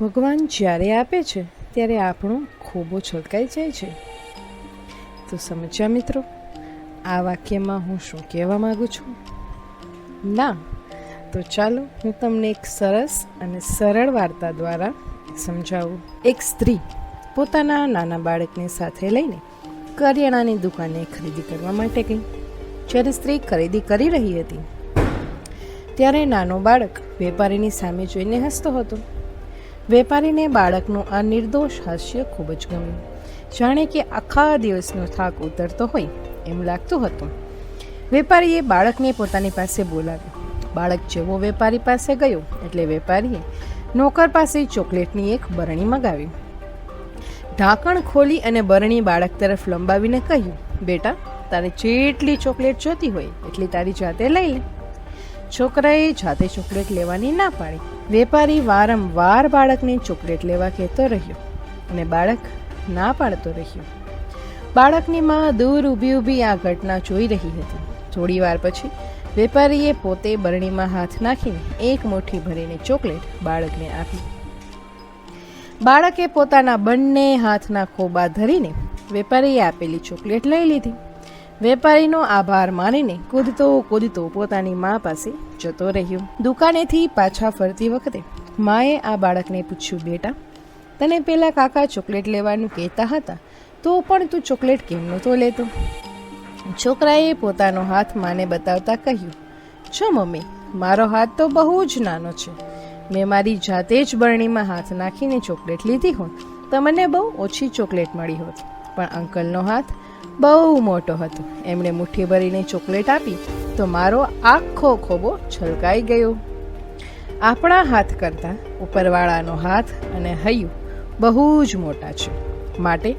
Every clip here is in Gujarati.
ભગવાન જ્યારે આપે છે, ત્યારે આપણો ખોબો છલકાઈ જાય છે. તો સમજ્યા મિત્રો, આ વાક્યમાં હું શું કહેવા માગું છું? ના, તો ચાલો હું તમને એક સરસ અને સરળ વાર્તા દ્વારા સમજાવું. એક સ્ત્રી પોતાના નાના બાળકને સાથે લઈને કરિયાણાની દુકાને ખરીદી કરવા માટે ગઈ. જ્યારે સ્ત્રી ખરીદી કરી રહી હતી, ત્યારે નાનો બાળક વેપારીની સામે જોઈને હસતો હતો. વેપારીને બાળકનું આ નિર્દોષ હાસ્ય ખૂબ જ ગમ્યું. જાણે કે આખા દિવસનો થાક ઉતરતો હોય એમ લાગતું હતું. વેપારીએ બાળકને પોતાની પાસે બોલાવ્યો. બાળક જેવો વેપારી પાસે ગયો એટલે વેપારીએ નોકર પાસે ચોકલેટની એક બરણી મગાવી. ઢાંકણ ખોલી અને બરણી બાળક તરફ લંબાવીને કહ્યું, બેટા, તારે જેટલી ચોકલેટ જોતી હોય એટલી તારી જાતે લઈ લે. છોકરાએ જાતે ચોકલેટ લેવાની ના પાડી. વેપારી વારંવાર બાળકને ચોકલેટ લેવા કહેતો રહ્યો અને બાળક ના પાડતો રહ્યો. બાળકની માં દૂર ઊભી ઊભી આ ઘટના જોઈ રહી હતી. થોડી વાર પછી વેપારીએ પોતે બરણીમાં હાથ નાખીને એક મુઠ્ઠી ભરીને ચોકલેટ બાળકને આપી. બાળકે પોતાના બંને હાથના ખોબા ધરીને વેપારીએ આપેલી ચોકલેટ લઈ લીધી. વેપારીનો આભાર માનીને કૂદતો કૂદતો પોતાની મા પાસે જતો રહ્યો. દુકાનેથી પાછા ફરતી વખતે માએ આ બાળકને પૂછ્યું, બેટા, તને પેલા કાકા ચોકલેટ લેવાનું કહેતા હતા, તો પણ તું ચોકલેટ કેમ નહોતો લેતો? છોકરાએ પોતાનો હાથ માને બતાવતા કહ્યું, જો મમ્મી, મારો હાથ તો બહુ જ નાનો છે. મેં મારી જાતે જ બરણીમાં હાથ નાખીને ચોકલેટ લીધી હોત, તો મને બહુ ઓછી ચોકલેટ મળી હોત. પણ અંકલનો હાથ બહુ મોટો હતો. એમણે મુઠ્ઠી ભરીને ચોકલેટ આપી તો મારો આખો ખોબો છલકાઈ ગયો. આપણા હાથ કરતાં ઉપરવાળાનો હાથ અને હૈયું બહુ જ મોટા છે. માટે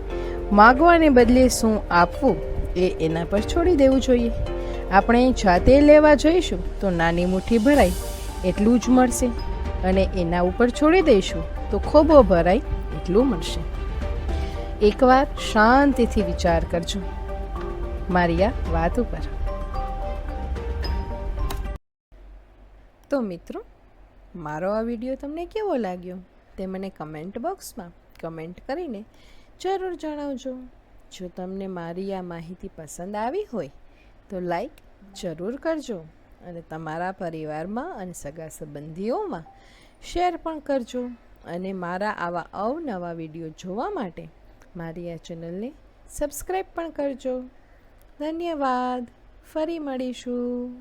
માગવાને બદલે શું આપવું એ એના પર છોડી દેવું જોઈએ. આપણે જાતે લેવા જઈશું તો નાની મુઠ્ઠી ભરાય એટલું જ મળશે અને એના ઉપર છોડી દઈશું તો ખોબો ભરાય એટલું મળશે. એકવાર શાંતિથી વિચાર કરજો. મારી આ વાત ઉપર. તો મિત્રો, મારો આ વીડિયો તમને કેવો લાગ્યો? તે મને કમેન્ટ બોક્સમાં કમેન્ટ કરીને જરૂર જણાવજો. જો તમને મારી આ માહિતી પસંદ આવી હોય, તો લાઈક જરૂર કરજો અને તમારા પરિવારમાં અને સગા સંબંધીઓમાં શેર પણ કરજો અને મારા આવા અવનવા વીડિયો જોવા માટે મારી આ ચેનલને સબસ્ક્રાઈબ પણ કરજો. ધન્યવાદ. ફરી મળીશું.